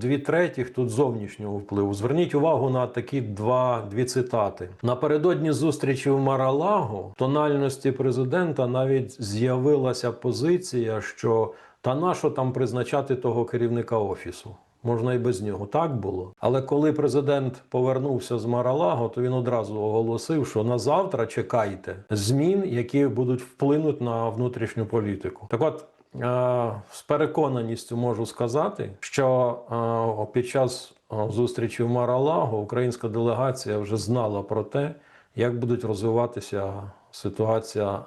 Дві третіх тут зовнішнього впливу. Зверніть увагу на такі два дві цитати. Напередодні зустрічі в Маралаго тональності президента навіть з'явилася позиція, що та нащо там призначати того керівника офісу. Можна і без нього так було. Але коли президент повернувся з Маралаго, то він одразу оголосив, що на завтра чекайте змін, які будуть вплинути на внутрішню політику. Так от з переконаністю можу сказати, що е, під час е, зустрічі в Маралаго українська делегація вже знала про те, як будуть розвиватися ситуація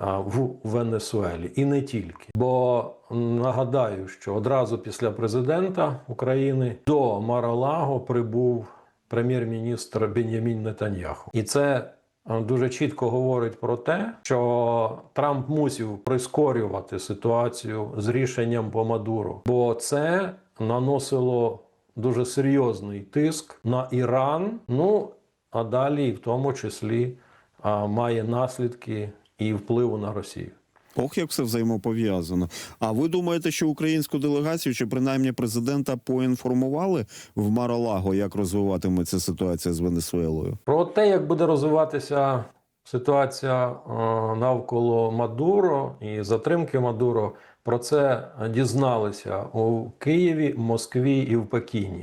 в Венесуелі і не тільки. Бо нагадаю, що одразу після президента України до Маралаго прибув прем'єр-міністр Бенямін Нетаньяху. І це е, дуже чітко говорить про те, що Трамп мусив прискорювати ситуацію з рішенням по Мадуру, бо це наносило дуже серйозний тиск на Іран. Ну а далі, в тому числі, має наслідки і впливу на Росію. Ох, як все взаємопов'язано. А ви думаєте, що українську делегацію чи принаймні президента поінформували в Маралаго, як розвиватиметься ситуація з Венесуелою? Про те, як буде розвиватися ситуація е, навколо Мадуро і затримки Мадуро, про це дізналися у Києві, Москві і в Пекіні.